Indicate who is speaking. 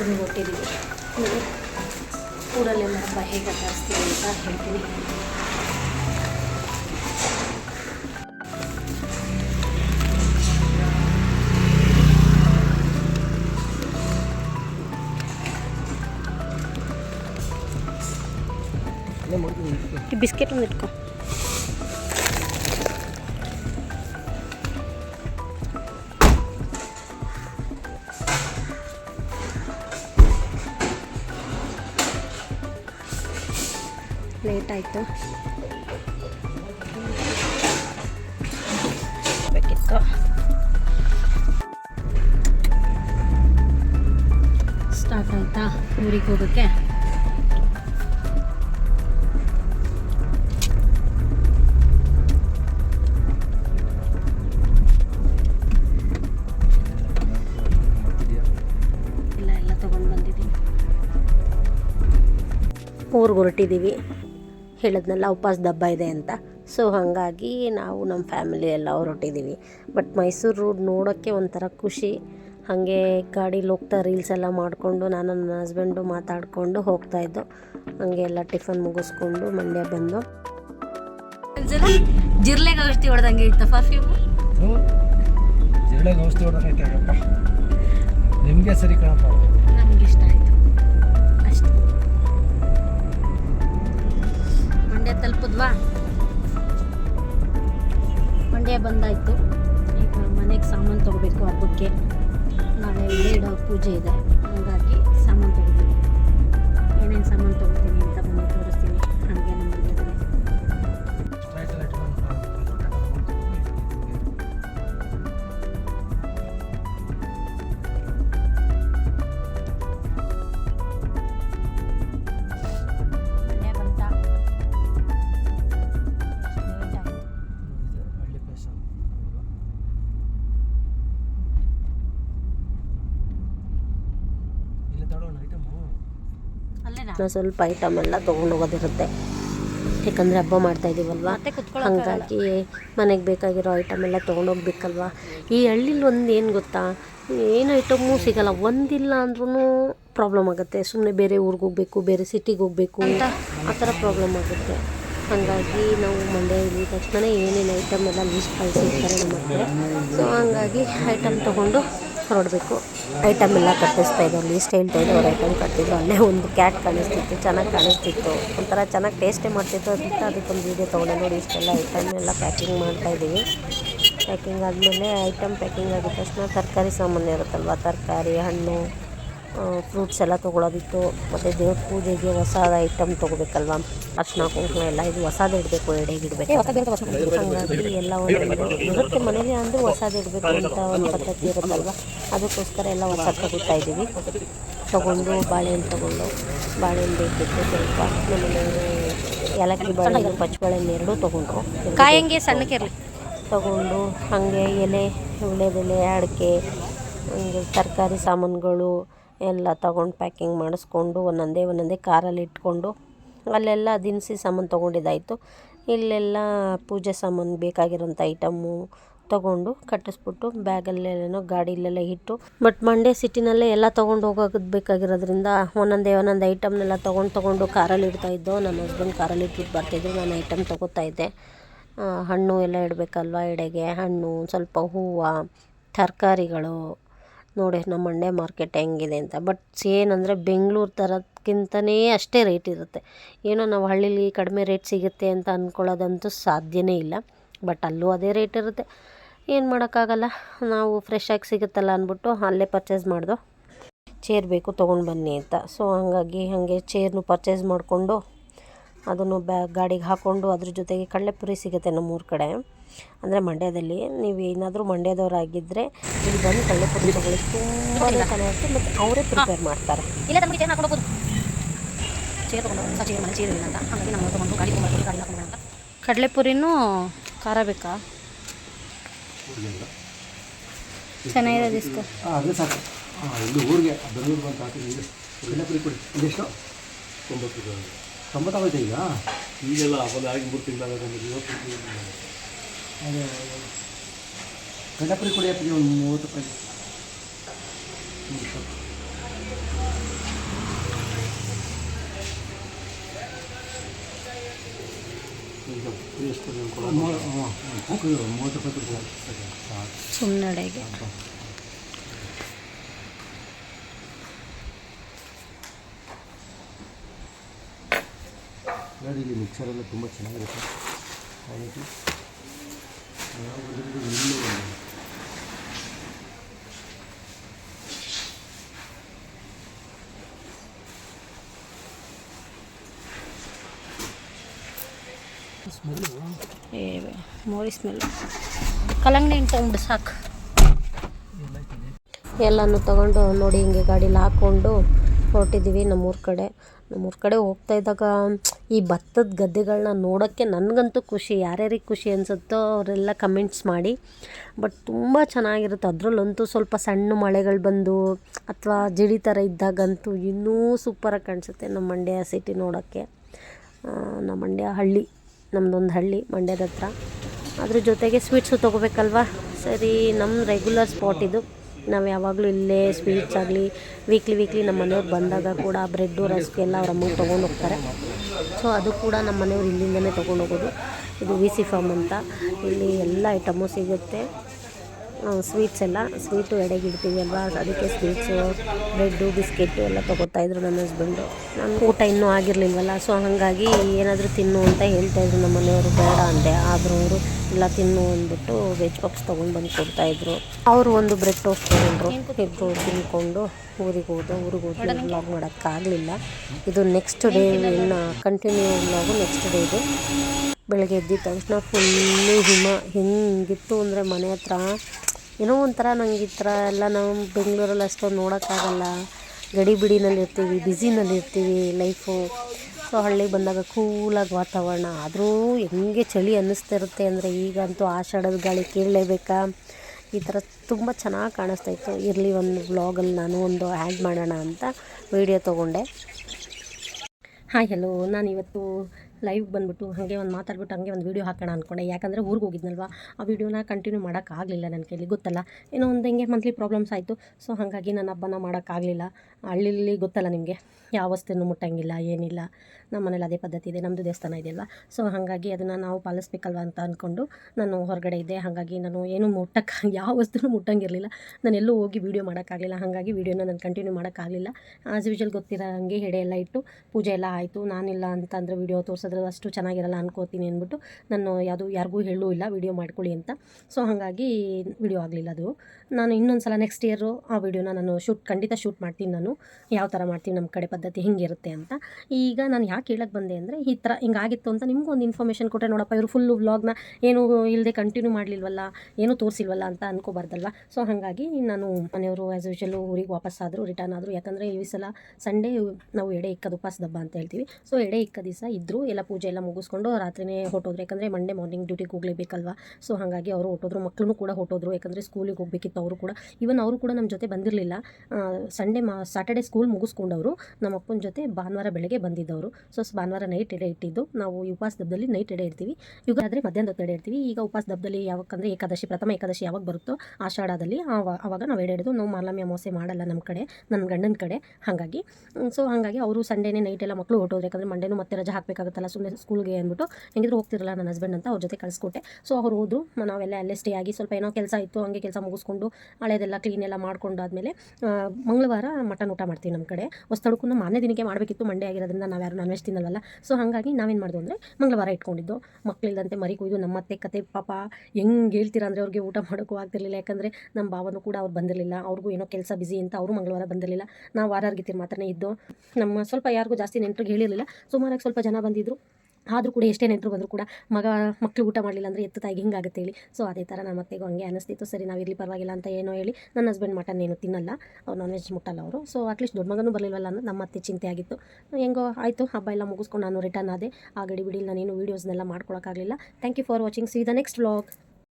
Speaker 1: ಊರಿಗೆ ಹೊಟ್ಟಿದ್ದೀವಿ ನೀವು ಊರಲ್ಲೆಲ್ಲ ಹಬ್ಬ ಹೇಗೆ ಆಚರಿಸ್ತೀವಿ ಅಂತ ಹೇಳ್ತೀನಿ ಈ ಬಿಸ್ಕೆಟ್ ಒಂದು ಇಟ್ಕೊ ಆಯಿತು. ಬೇಕಿತ್ತು. ಸ್ಟಾರ್ಟ್ ಆಯಿತಾ ಊರಿಗೆ ಹೋಗೋಕ್ಕೆ? ಇಲ್ಲ ಎಲ್ಲ ತೊಗೊಂಡು ಬಂದಿದ್ದೀವಿ ಊರಿಗೆ ಹೊರಟಿದ್ದೀವಿ. ಹೇಳಿದ್ನಲ್ಲ, ಉಪವಾಸ ದಬ್ಬ ಇದೆ ಅಂತ. ಸೊ ಹಾಗಾಗಿ ನಾವು ನಮ್ಮ ಫ್ಯಾಮಿಲಿ ಎಲ್ಲ ಹೊರಟಿದ್ದೀವಿ ಬಟ್ ಮೈಸೂರು ರೋಡ್ ನೋಡೋಕ್ಕೆ ಒಂಥರ ಖುಷಿ. ಹಾಗೆ ಗಾಡೀಲಿ ಹೋಗ್ತಾ ರೀಲ್ಸ್ ಎಲ್ಲ ಮಾಡಿಕೊಂಡು, ನಾನು ನನ್ನ ಹಸ್ಬೆಂಡು ಮಾತಾಡಿಕೊಂಡು ಹೋಗ್ತಾಯಿದ್ದು ಹಾಗೆ ಎಲ್ಲ ಟಿಫನ್ ಮುಗಿಸ್ಕೊಂಡು ಮಂಡ್ಯ ಬಂದು. ಜಿರ್ಲೆಗೆ ಔಷಧಿ ಹೊಡೆದಂಗೆ ಇತ್ತು ಪರ್ಫ್ಯೂಮ್
Speaker 2: ಜಿರಳೆಗೆ ಔಷಧಿ ಹೊಡೆದಂಗೆ ನಿಮಗೆ ಸರಿ ಕಣಪ್ಪ.
Speaker 1: ನಾವು ಸ್ವಲ್ಪ ಐಟಮ್ ಎಲ್ಲ ತೊಗೊಂಡು ಹೋಗೋದಿರುತ್ತೆ. ಯಾಕಂದರೆ ಹಬ್ಬ ಮಾಡ್ತಾ ಇದ್ದೀವಲ್ವಾ ಹಾಗಾಗಿ ಮನೆಗೆ ಬೇಕಾಗಿರೋ ಐಟಮ್ ಎಲ್ಲ ತೊಗೊಂಡೋಗ್ಬೇಕಲ್ವಾ ಈ ಹಳ್ಳಿಲಿ ಒಂದು ಏನು ಗೊತ್ತಾ? ಏನು ಐಟಮು ಸಿಗಲ್ಲ. ಒಂದಿಲ್ಲ ಅಂದ್ರೂ ಪ್ರಾಬ್ಲಮ್ ಆಗುತ್ತೆ. ಸುಮ್ಮನೆ ಬೇರೆ ಊರಿಗೆ ಹೋಗ್ಬೇಕು ಬೇರೆ ಸಿಟಿಗೆ ಹೋಗ್ಬೇಕು. ಅಂತ ಆ ಥರ ಪ್ರಾಬ್ಲಮ್ ಆಗುತ್ತೆ. ಹಾಗಾಗಿ ನಾವು ಮಂಡ್ಯ ಇಲ್ಲಿ ತಕ್ಷಣ ಏನೇನು ಐಟಮ್ ಎಲ್ಲ ಲಿಸ್ಟ್ ಕಳಿಸಿರ್ತಾರೆ ನಮ್ಮ ಸೊ ಹಂಗಾಗಿ ಐಟಮ್ ತೊಗೊಂಡು ಹೊರಡಬೇಕು ಐಟಮ್ ಎಲ್ಲ ಕಟ್ಟಿಸ್ತಾ ಇದ್ದೆ ಅಲ್ಲಿ ಇಷ್ಟ ಹೇಳ್ತಾ ಇದ್ದೆ ಅವ್ರ ಐಟಮ್ ಕಟ್ಟಿದ್ರು ಅಲ್ಲೇ ಒಂದು ಕ್ಯಾಟ್ ಕಾಣಿಸ್ತಿತ್ತು ಚೆನ್ನಾಗಿ ಕಾಣಿಸ್ತಿತ್ತು ಒಂಥರ ಚೆನ್ನಾಗಿ ಟೇಸ್ಟೇ ಮಾಡ್ತಿತ್ತು ಅಂತ ಅದಕ್ಕೊಂದು ವೀಡಿಯೋ ತೊಗೊಂಡೆ ನೋಡಿ ಇಷ್ಟೆಲ್ಲ ಐಟಮ್ ಎಲ್ಲ ಪ್ಯಾಕಿಂಗ್ ಮಾಡ್ತಾ ಇದ್ದೀವಿ ಪ್ಯಾಕಿಂಗ್ ಆದಮೇಲೆ ಐಟಮ್ ಪ್ಯಾಕಿಂಗ್ ಆಗಿದ ತಕ್ಷಣ ತರಕಾರಿ ಸಾಮಾನು ಇರುತ್ತಲ್ವ ತರಕಾರಿ ಹಣ್ಣು ಫ್ರೂಟ್ಸ್ ಎಲ್ಲ ತೊಗೊಳೋದಿತ್ತು ಮತ್ತು ದೇವ್ರ ಪೂಜೆಗೆ ಹೊಸಾದ ಐಟಮ್ ತೊಗೋಬೇಕಲ್ವ ಅರ್ಶಿನ ಕುಂಕುಮ ಎಲ್ಲ ಇದು ಹೊಸದು ಇಡಬೇಕು ಎಡೆಗೆ ಇಡಬೇಕು ಹಾಗಾಗಿ ಎಲ್ಲ ಒಂದು ಇರುತ್ತೆ ಮನೇಲಿ ಅಂದರೂ ಹೊಸದು ಇಡಬೇಕು ಅಂತ ಒಂದು ಪದ್ಧತಿ ಇರುತ್ತಲ್ವ ಅದಕ್ಕೋಸ್ಕರ ಎಲ್ಲ ಹೊಸ ತಗೋತಾ ಇದ್ದೀವಿ. ತೊಗೊಂಡು ಬಾಳೆಹಣ್ಣು ತೊಗೊಂಡು ಬಾಳೆಹಣ್ಣು ಬೇಕಿತ್ತು ಸ್ವಲ್ಪ ಆಮೇಲೆ ಏಲಕ್ಕಿ ಬಾಳೆಹಣ್ಣು ಪಚ್ಚಬಾಳೆಹಣ್ಣು ಎರಡೂ ತೊಗೊಂಡ್ರು
Speaker 3: ಕಾಯಂಗೆ ಸಣ್ಣಕ್ಕೆ ಇರಲಿ.
Speaker 1: ತಗೊಂಡು ಹಾಗೆ ಎಲೆ ವೀಳ್ಯದೆಲೆ ಅಡಿಕೆ ಹಂಗೆ ತರಕಾರಿ ಸಾಮಾನುಗಳು ಎಲ್ಲ ತಗೊಂಡು ಪ್ಯಾಕಿಂಗ್ ಮಾಡಿಸ್ಕೊಂಡು ಒಂದೊಂದೇ ಒಂದೊಂದೇ ಕಾರಲ್ಲಿ ಇಟ್ಕೊಂಡು ಅಲ್ಲೆಲ್ಲ ದಿನಸಿ ಸಾಮಾನು ತೊಗೊಂಡಿದ್ದಾಯಿತು. ಇಲ್ಲೆಲ್ಲ ಪೂಜೆ ಸಾಮಾನು ಬೇಕಾಗಿರೋಂಥ ಐಟಮ್ಮು ತೊಗೊಂಡು ಕಟ್ಟಿಸ್ಬಿಟ್ಟು ಬ್ಯಾಗಲ್ಲೇನೋ ಗಾಡಿಲೆಲ್ಲ ಇಟ್ಟು ಬಟ್ ಮಂಡ್ಯ ಸಿಟಿನಲ್ಲೇ ಎಲ್ಲ ತೊಗೊಂಡು ಹೋಗೋದು ಬೇಕಾಗಿರೋದ್ರಿಂದ ಒಂದೊಂದೇ ಒಂದೊಂದು ಐಟಮ್ನೆಲ್ಲ ತೊಗೊಂಡು ತೊಗೊಂಡು ಕಾರಲ್ಲಿ ಇಡ್ತಾ ಇದ್ದೋ, ನನ್ನ ಹಸ್ಬೆಂಡ್ ಕಾರಲ್ಲಿ ಇಟ್ಬಿಟ್ಟು ಬರ್ತಿದ್ದೆ ನಾನು ಐಟಮ್ ತೊಗೋತಾ ಇದ್ದೆ. ಹಣ್ಣು ಎಲ್ಲ ಇಡಬೇಕಲ್ವ ಎಡೆಗೆ? ಹಣ್ಣು, ಸ್ವಲ್ಪ ಹೂವು, ತರಕಾರಿಗಳು. ನೋಡಿ, ನಮ್ಮ ಮಂಡ್ಯ ಮಾರ್ಕೆಟ್ ಹೆಂಗಿದೆ ಅಂತ. ಬಟ್ ಏನಂದರೆ ಬೆಂಗಳೂರು ಥರಕ್ಕಿಂತನೇ ಅಷ್ಟೇ ರೇಟ್ ಇರುತ್ತೆ. ಏನೋ ನಾವು ಹಳ್ಳಿಲಿ ಕಡಿಮೆ ರೇಟ್ ಸಿಗುತ್ತೆ ಅಂತ ಅಂದ್ಕೊಳ್ಳೋದಂತೂ ಸಾಧ್ಯವೇ ಇಲ್ಲ. ಬಟ್ ಅಲ್ಲೂ ಅದೇ ರೇಟ್ ಇರುತ್ತೆ. ಏನು ಮಾಡೋಕ್ಕಾಗಲ್ಲ. ನಾವು ಫ್ರೆಶ್ ಆಗಿ ಸಿಗುತ್ತಲ್ಲ ಅಂದ್ಬಿಟ್ಟು ಅಲ್ಲೇ ಪರ್ಚೇಸ್ ಮಾಡಿದೋ. ಚೇರ್ ಬೇಕು ತೊಗೊಂಡು ಬನ್ನಿ ಅಂತ. ಸೊ ಹಾಗಾಗಿ ಹಾಗೆ ಚೇರ್ನು ಪರ್ಚೇಸ್ ಮಾಡಿಕೊಂಡು ಅದನ್ನು ಬ್ಯಾ ಗಾಡಿಗೆ ಹಾಕ್ಕೊಂಡು ಅದ್ರ ಜೊತೆಗೆ ಕಡಲೆಪುರಿ ಸಿಗುತ್ತೆ ನಮ್ಮೂರ ಕಡೆ. ಅಂದರೆ ಮಂಡ್ಯದಲ್ಲಿ. ನೀವು ಏನಾದರೂ ಮಂಡ್ಯದವರಾಗಿದ್ದರೆ ಇಲ್ಲಿ ಬಂದು ಕಡಲೆಪುರಿ ತಗೊಳ್ಳಿ. ತುಂಬ ಚೆನ್ನಾಗಿರುತ್ತೆ. ಮತ್ತು ಅವರೇ ಪ್ರಿಪೇರ್ ಮಾಡ್ತಾರೆ.
Speaker 3: ಇಲ್ಲ ನಮಗೆ ಚೇರ್ ಹಾಕೊಂಡು ಚೇರ್ ತೊಗೊಂಡು ಚೇರ್ ಮನೆ ಚೇರ್ ಇಲ್ಲ ಅಂತ. ಹಾಗಾಗಿ ನಾವು ತೊಗೊಂಡು ಗಾಡಿ ತೊಗೊಂಡು ಗಾಡಿ ಹಾಕೊಂಡು ಕಡಲೆಪುರಿನೂ ಖಾರ ಬೇಕಾ? ಚೆನ್ನಾಗಿದೆ ದಿಸ್ಕೋ
Speaker 2: ಹಾಂ ಅದೇ ಸಾಕು. ಹಾಂ ಇಲ್ಲಿ ಊರಿಗೆ ಬೆಂಗಳೂರು ಬಂದು ಹಾಕಿ ಇಲ್ಲಿ ಎಲ್ಲ ಪುರಿ ಕೊಡಿ. ಇದೆಷ್ಟು? ತೊಂಬತ್ತು ರೂಪಾಯಿ ತೊಂಬತ್ತಾಗೈತೆ ಈಗ?
Speaker 4: ಈಗೆಲ್ಲ ಆಮೇಲೆ ಆಗಿ ಮೂರು ಹಾಗೆ ಇವತ್ತು
Speaker 2: ಅದೇ ಕಡಲೆಪುರಿ ಕೊಡಿ ಅಪ್ಪಿಗೆ ಒಂದು ಮೂವತ್ತು ರೂಪಾಯಿ. ಮೂರು ರೂಪಾಯಿ.
Speaker 3: ಸುಮ್ಮನೆಡೆಗೆ
Speaker 2: ನೋಡಿ ಇಲ್ಲಿ ಮಿಕ್ಸರೆಲ್ಲ ತುಂಬ ಚೆನ್ನಾಗಿರುತ್ತೆ. ಕ್ವಾಲಿಟಿ ಯಾವ ಒಂದೊಂದು ಇಲ್ಲೂ ಒಂದು. ಸ್ಮೆಲ್ಲು
Speaker 3: ಏ ಮೋರಿ ಸ್ಮೆಲ್ ಕಲ್ಲಂಗಡಿ ಹಣ್ಣು ಸಾಕು
Speaker 1: ಎಲ್ಲನೂ ತಗೊಂಡು ನೋಡಿ ಹಿಂಗೆ ಗಾಡೀಲಿ ಹಾಕ್ಕೊಂಡು ಹೊರಟಿದ್ದೀವಿ ನಮ್ಮೂರ ಕಡೆ. ನಮ್ಮೂರ ಕಡೆ ಹೋಗ್ತಾ ಇದ್ದಾಗ ಈ ಭತ್ತದ ಗದ್ದೆಗಳನ್ನ ನೋಡೋಕ್ಕೆ ನನಗಂತೂ ಖುಷಿ. ಯಾರ್ಯಾರಿಗೆ ಖುಷಿ ಅನಿಸುತ್ತೋ ಅವರೆಲ್ಲ ಕಮೆಂಟ್ಸ್ ಮಾಡಿ. ಬಟ್ ತುಂಬ ಚೆನ್ನಾಗಿರುತ್ತೆ. ಅದರಲ್ಲಂತೂ ಸ್ವಲ್ಪ ಸಣ್ಣ ಮಳೆಗಳು ಬಂದು ಅಥವಾ ಜಿಡಿ ಥರ ಇದ್ದಾಗಂತೂ ಇನ್ನೂ ಸೂಪರಾಗಿ ಕಾಣಿಸುತ್ತೆ ನಮ್ಮ ಮಂಡ್ಯ ಸಿಟಿ ನೋಡೋಕ್ಕೆ. ಆ, ನಮ್ಮ ಮಂಡ್ಯ ಹಳ್ಳಿ. ನಮ್ಮದೊಂದು ಹಳ್ಳಿ, ಮಂಡ್ಯದ ಹತ್ರ. ಅದ್ರ ಜೊತೆಗೆ ಸ್ವೀಟ್ಸು ತೊಗೋಬೇಕಲ್ವಾ? ಸರಿ ನಮ್ಮ ರೆಗ್ಯುಲರ್ ಸ್ಪಾಟ್ ಇದು. ನಾವು ಯಾವಾಗಲೂ ಇಲ್ಲೇ ಸ್ವೀಟ್ಸ್ ಆಗಲಿ ವೀಕ್ಲಿ ವೀಕ್ಲಿ ನಮ್ಮ ಮನೆಯವ್ರು ಬಂದಾಗ ಕೂಡ ಬ್ರೆಡ್ಡು ರಸ್ಕ್ ಎಲ್ಲ ಅವ್ರ ಅಮ್ಮಗೆ ತೊಗೊಂಡು ಹೋಗ್ತಾರೆ. ಸೊ ಅದು ಕೂಡ ನಮ್ಮ ಮನೆಯವ್ರು ಇಲ್ಲಿಂದನೇ ತೊಗೊಂಡು ಹೋಗೋದು. ಇದು ವಿ ಸಿ ಫಾರ್ಮ್ ಅಂತ. ಇಲ್ಲಿ ಎಲ್ಲ ಐಟಮು ಸಿಗುತ್ತೆ. ಸ್ವೀಟ್ಸ್ ಎಲ್ಲ ಸ್ವೀಟು ಎಡೆಗೆ ಇಡ್ತೀವಿ ಅಲ್ವಾ? ಅದಕ್ಕೆ ಸ್ವೀಟ್ಸು ಬ್ರೆಡ್ಡು ಬಿಸ್ಕೆಟ್ಟು ಎಲ್ಲ ತೊಗೋತಾ ಇದ್ರು ನನ್ನ ಹಸ್ಬೆಂಡು ನಾನು ಊಟ ಇನ್ನೂ ಆಗಿರಲಿಲ್ವಲ್ಲ ಸೊ ಹಾಗಾಗಿ ಏನಾದರೂ ತಿನ್ನು ಅಂತ ಹೇಳ್ತಾಯಿದ್ರು ನಮ್ಮ ಮನೆಯವರು. ಬೇಡ ಅಂದೆ. ಆದರೂ ಅವರು ಎಲ್ಲ ತಿನ್ನು ಅಂದ್ಬಿಟ್ಟು ವೆಜ್ ಪಪ್ಸ್ ತೊಗೊಂಡು ಬಂದು ಕೊಡ್ತಾಯಿದ್ರು ಅವರು ಒಂದು ಬ್ರೆಡ್ ಟೋಸ್ಟ್ ತೊಗೊಂಡ್ರು. ಇಬ್ಬರು ತಿನ್ಕೊಂಡು ಊರಿಗೆ ಹೋದ. ಊರಿಗೆ ಹೋದ ವ್ಲಾಗ್ ಮಾಡೋಕ್ಕಾಗಲಿಲ್ಲ ಇದು ನೆಕ್ಸ್ಟ್ ಡೇ ಇನ್ನು ಕಂಟಿನ್ಯೂ ವ್ಲಾಗು ನೆಕ್ಸ್ಟ್ ಡೇ ಇದು. ಬೆಳಗ್ಗೆ ಎದ್ದಿದ ತಕ್ಷಣ ಫುಲ್ಲು ಹಿಮ, ಹೆಂಗಿತ್ತು ಅಂದರೆ ಮನೆ ಹತ್ರ ಏನೋ ಒಂಥರ ನಂಗೆ ಈ ಥರ ಎಲ್ಲ ನಾವು ಬೆಂಗಳೂರಲ್ಲಿ ಅಷ್ಟೊಂದು ನೋಡೋಕ್ಕಾಗಲ್ಲ. ಗಡಿ ಬಿಡಿನಲ್ಲಿ ಇರ್ತೀವಿ ಲೈಫು ಸೊ ಹಳ್ಳಿಗೆ ಬಂದಾಗ ಕೂಲಾಗಿ ವಾತಾವರಣ. ಆದರೂ ಹೆಂಗೆ ಚಳಿ ಅನ್ನಿಸ್ತಿರುತ್ತೆ ಅಂದರೆ ಈಗಂತೂ ಆಷಾಢದ ಗಾಳಿ ಕೇಳಲೇಬೇಕಾ? ಈ ಥರ ತುಂಬ ಚೆನ್ನಾಗಿ ಕಾಣಿಸ್ತಾ ಇತ್ತು. ಇರಲಿ ಒಂದು ವ್ಲಾಗಲ್ಲಿ ನಾನು ಒಂದು ಆ್ಯಡ್ ಮಾಡೋಣ ಅಂತ ವಿಡಿಯೋ ತೊಗೊಂಡೆ. ಹಾಯ್ ಹಲೋ ನಾನು ಇವತ್ತು ಲೈವ್ ಬಂದುಬಿಟ್ಟು ಹಾಗೆ ಒಂದು ಮಾತಾಡ್ಬಿಟ್ಟು ಹಾಗೆ ಒಂದು ವೀಡಿಯೋ ಹಾಕೋಣ ಅಂದ್ಕೊಂಡೆ ಯಾಕಂದರೆ ಊರಿಗೆ ಹೋಗಿದ್ನಲ್ವ? ಆ ವೀಡಿಯೋನ ಕಂಟಿನ್ಯೂ ಮಾಡೋಕ್ಕಾಗಲಿಲ್ಲ ನನ್ನ ಕೈಲಿ ಗೊತ್ತಲ್ಲ? ಏನೋ ಒಂದು ಹಿಂಗೆ ಮಂತ್ಲಿ ಪ್ರಾಬ್ಲಮ್ಸ್ ಆಯಿತು. ಸೊ ಹಾಗಾಗಿ ನಾನು ಹಬ್ಬನ ಮಾಡೋಕ್ಕಾಗಲಿಲ್ಲ ಹಳ್ಳಿಲಿ ಗೊತ್ತಲ್ಲ ನಿಮಗೆ? ಯಾವ ವಸ್ತುನೂ ಮುಟ್ಟಂಗಿಲ್ಲ, ಏನಿಲ್ಲ. ನಮ್ಮ ಮನೇಲಿ ಅದೇ ಪದ್ಧತಿ ಇದೆ ನಮ್ಮದು ದೇವಸ್ಥಾನ ಇದೆಯಲ್ವ ಸೊ ಹಾಗಾಗಿ ಅದನ್ನು ನಾವು ಪಾಲಿಸ್ಬೇಕಲ್ವ ಅಂತ ಅಂದ್ಕೊಂಡು ನಾನು ಹೊರಗಡೆ ಇದ್ದೆ. ಹಾಗಾಗಿ ನಾನು ಏನು ಮುಟ್ಟಕ್ಕೆ ಯಾವ ವಸ್ತುನೂ ಮುಟ್ಟಂಗಿರಲಿಲ್ಲ. ನಾನು ಎಲ್ಲೂ ಹೋಗಿ ವೀಡಿಯೋ ಮಾಡೋಕ್ಕಾಗಲಿಲ್ಲ. ಹಾಗಾಗಿ ವೀಡಿಯೋನ ನಾನು ಕಂಟಿನ್ಯೂ ಮಾಡೋಕ್ಕಾಗಲಿಲ್ಲ. ಆಸ್ ಯೂಶಲ್ ಗೊತ್ತಿರೋ ಹಂಗೆ ಹೆಡೆ ಎಲ್ಲ ಇಟ್ಟು ಪೂಜೆ ಎಲ್ಲ ಆಯಿತು. ನಾನಿಲ್ಲ ಅಂತಂದರೆ ವೀಡಿಯೋ ತೋರಿಸಿದ್ರೆ ಅಷ್ಟು ಚೆನ್ನಾಗಿರಲ್ಲ ಅನ್ಕೋತೀನಿ ಅಂದ್ಬಿಟ್ಟು ನಾನು ಯಾವುದು, ಯಾರಿಗೂ ಹೇಳೂ ಇಲ್ಲ ವೀಡಿಯೋ ಮಾಡ್ಕೊಳ್ಳಿ ಅಂತ. ಸೊ ಹಾಗಾಗಿ ವೀಡಿಯೋ ಆಗಲಿಲ್ಲ ಅದು. ನಾನು ಇನ್ನೊಂದು ಸಲ ನೆಕ್ಸ್ಟ್ ಇಯರು ಆ ವೀಡಿಯೋನ ನಾನು ಶೂಟ್ ಖಂಡಿತ ಶೂಟ್ ಮಾಡ್ತೀನಿ ನಾನು. ಯಾವ ಥರ ಮಾಡ್ತೀವಿ, ನಮ್ಮ ಕಡೆ ಪದ್ಧತಿ ಹಿಂಗಿರುತ್ತೆ ಅಂತ. ಈಗ ನಾನು ಯಾಕೆ ಹೇಳಕ್ಕೆ ಬಂದೆ ಅಂದರೆ, ಈ ಥರ ಹಿಂಗಾಗಿತ್ತು ಅಂತ ನಿಮಗೂ ಒಂದು ಇನ್ಫಾರ್ಮೇಷನ್ ಕೊಟ್ಟರೆ ನೋಡಪ್ಪ, ಇವರು ಫುಲ್ಲು ವ್ಲಾಗ್ನ ಏನು ಇಲ್ಲದೆ ಕಂಟಿನ್ಯೂ ಮಾಡಲಿಲ್ವಲ್ಲ, ಏನೂ ತೋರಿಸಿಲ್ವಲ್ಲ ಅಂತ ಅನ್ಕೋಬಾರ್ದಲ್ವ? ಸೊ ಹಾಗಾಗಿ ನಾನು ಮನೆಯವರು ಆ್ಯಸ್ ಯೂಶಲು ಊರಿಗೆ ವಾಪಸ್ ಆದರೂ ರಿಟರ್ನ್ ಆದರೂ, ಯಾಕಂದರೆ ಈ ಸಲ ಸಂಡೇ ನಾವು ಎಡೆ ಇಕ್ಕದು ಉಪವಾಸ ದಬ್ಬ ಅಂತ ಹೇಳ್ತೀವಿ. ಸೊ ಎಡೆ ಇಕ್ಕ ದಿವಸ ಇದ್ದರು ಎಲ್ಲ ಪೂಜೆ ಎಲ್ಲ ಮುಗಿಸ್ಕೊಂಡು ರಾತ್ರಿನೇ ಹೊಟ್ಟೋದ್ರು ಯಾಕಂದರೆ ಮಂಡೇ ಮಾರ್ನಿಂಗ್ ಡ್ಯೂಟಿಗೆ ಹೋಗಲೇಬೇಕಲ್ವ? ಸೊ ಹಾಗಾಗಿ ಅವರು ಹೊಟ್ಟೋದ್ರು ಮಕ್ಕಳು ಕೂಡ ಹೊಟ್ಟೋದ್ರು ಯಾಕಂದರೆ ಸ್ಕೂಲಿಗೆ ಹೋಗಬೇಕಿತ್ತು ಅವರು ಕೂಡ. ಈವನ್ ಅವರು ಕೂಡ ನಮ್ಮ ಜೊತೆ ಬಂದಿರಲಿಲ್ಲ. ಸಂಡೇ ಮಾ ಸಾಟರ್ಡೆ ಸ್ಕೂಲ್ ಮುಗಿಸ್ಕೊಂಡವರು. ನಮ್ಮ ಅಪ್ಪನ ಜೊತೆ ಭಾನುವಾರ ಬೆಳಗ್ಗೆ ಬಂದಿದ್ದವರು. ಸೊ ಭಾನುವಾರ ನೈಟ್ ಎಡೆ ಇಟ್ಟಿದ್ದು. ನಾವು ಉಪವಾಸ ದಬ್ಬದಲ್ಲಿ ನೈಟ್ ಎಡೆ ಇರ್ತೀವಿ ಈಗ ಆದರೆ ಮಧ್ಯಾಹ್ನದ ಹೊತ್ತು ಎಡೆ ಇಡ್ತೀವಿ. ಈಗ ಉಪವಾಸ ದಬ್ಬದಲ್ಲಿ ಯಾವಕ್ಕಂದರೆ ಏಕಾದಶಿ, ಪ್ರಥಮ ಏಕಾದಶಿ ಯಾವಾಗ ಬರುತ್ತೋ ಆಷಾಢದಲ್ಲಿ ಆವ- ಆವಾಗ ನಾವು ಎಡೆ ಹಿಡಿದು ನಾವು ಮಾಲಮ್ಯ ಅಮಾವಾಸ್ಯೆ ಮಾಡಲ್ಲ ನಮ್ಮ ಕಡೆ ನನ್ನ ಗಂಡನ ಕಡೆ. ಹಾಗಾಗಿ ಸೊ ಹಾಗಾಗಿ ಅವರು ಸಂಡೇನೇ ನೈಟ್ ಎಲ್ಲ ಮಕ್ಕಳು ಹೊಟ್ಟೋದ್ರೆ ಯಾಕಂದರೆ ಮಂಡೇನು ಮತ್ತೆ ರಜೆ ಹಾಕಬೇಕಾಗುತ್ತಲ್ಲ ಸುಮ್ಮನೆ ಸ್ಕೂಲ್ಗೆ ಅಂದ್ಬಿಟ್ಟು. ಹೆಂಗಿದ್ರು ಹೋಗ್ತಿರಲ್ಲ ನನ್ನ ಹಸ್ಬೆಂಡ್ ಅಂತ ಅವ್ರ ಜೊತೆ ಕಳಿಸ್ಕೊಟ್ಟೆ. ಸೊ ಅವ್ರು ಹೋದ್ರು. ನಾವೆಲ್ಲ ಅಲ್ಲೇ ಸ್ಟೇ ಆಗಿ ಸ್ವಲ್ಪ ಏನೋ ಕೆಲಸ ಇತ್ತು, ಹಂಗೆ ಕೆಲಸ ಮುಗಿಸ್ಕೊಂಡು ಹಳೆದೆಲ್ಲ ಕ್ಲೀನ್ ಎಲ್ಲ ಮಾಡ್ಕೊಂಡಾದ್ಮೇಲೆ ಮಂಗಳವಾರ ಮಟನ್ ಊಟ ಮಾಡ್ತೀವಿ ನಮ್ಮ ಕಡೆ. ಹೊಸ್ತಡಕ್ಕೂ ಮಾರನೇ ದಿನಕ್ಕೆ ಮಾಡಬೇಕಿತ್ತು ಮಂಡೇ ಆಗಿರೋದ್ರಿಂದ ನಾವು ಯಾರು ನಾನ್ ವೆಜ್ ಸೊ ಹಾಗಾಗಿ ನಾವೇನು ಮಾಡಿದ್ವು ಅಂದರೆ ಮಂಗಳವಾರ ಇಟ್ಕೊಂಡಿದ್ದು. ಮಕ್ಕಳಿಲ್ಲದಂತೆ ಮರಿ ಕೊಯ್ದು ನಮ್ಮ ಅತ್ತೆ, ಕತೆ, ಪಾಪ ಹೆಂಗೆ ಹೇಳ್ತೀರಾ ಅಂದರೆ ಅವ್ರಿಗೆ ಊಟ ಮಾಡೋಕ್ಕೂ ಆಗ್ತಿರಲಿಲ್ಲ. ಯಾಕಂದರೆ ನಮ್ಮ ಭಾವನೂ ಕೂಡ ಅವ್ರು ಬಂದಿರಲಿಲ್ಲ. ಅವ್ರಿಗೂ ಏನೋ ಕೆಲಸ ಬಿಸಿ ಅಂತ ಅವರು ಮಂಗಳವಾರ ಬಂದಿರಲಿಲ್ಲ. ನಾವು ವಾರಾರ್ಗಿತಿ ಮಾತ್ರನೇ ಇದ್ದು. ನಮ್ಮ ಸ್ವಲ್ಪ ಯಾರಿಗೂ ಜಾಸ್ತಿ ನೆಂಟರಿಗೆ ಹೇಳಿರಲಿಲ್ಲ. ಸುಮಾರಾಗಿ ಸ್ವಲ್ಪ ಜನ ಬಂದಿದ್ದರು ಆದರೂ ಕೂಡ ಎಷ್ಟೇ ನೆಂಟರು ಬಂದರೂ ಕೂಡ ಮಗ ಮಕ್ಕಳು ಊಟ ಮಾಡಲಿಲ್ಲ ಅಂದರೆ ಎತ್ತು ತಾಯಿಗೆ ಹಿಂಗಾಗುತ್ತೆ ಹೇಳಿ. ಸೊ ಅದೇ ಥರ ನಮ್ಮ ಅತ್ತೆಗೂ ಹಂಗೆ ಅನಿಸ್ತಿತ್ತು. ಸರಿ ನಾವಿರಲಿ ಪರವಾಗಿಲ್ಲ ಅಂತ ಏನೋ ಹೇಳಿ ನನ್ನ ಹಸ್ಬೆಂಡ್ ಮಟನ್ ಏನು ತಿನ್ನಲ್ಲ. ಅವ್ರು ನಾನ್ ವೆಜ್ ಮುಟ್ಟಲ್ಲ ಅವರು. ಸೊ ಅಟ್ಲೀಸ್ಟ್ ದೊಡ್ಡ ಮಗನೂ ಬರಲಿಲ್ಲ ಅನ್ನೋದು ನಮ್ಮ ಅತ್ತೆ ಚಿಂತೆ ಆಗಿತ್ತು. ಹೆಂಗೋ ಆಯಿತು, ಹಬ್ಬ ಎಲ್ಲ ಮುಗಿಸ್ಕೊಂಡು ನಾನು ರಿಟರ್ನ್ ಆದೆ. ಆ ಗಡಿ ಬಿಡಿ ನಾನೇನು ವೀಡಿಯೋಸ್ನೆಲ್ಲ ಮಾಡ್ಕೊಳಕ್ಕಾಗಲಿಲ್ಲ. Thank you for watching see the next vlog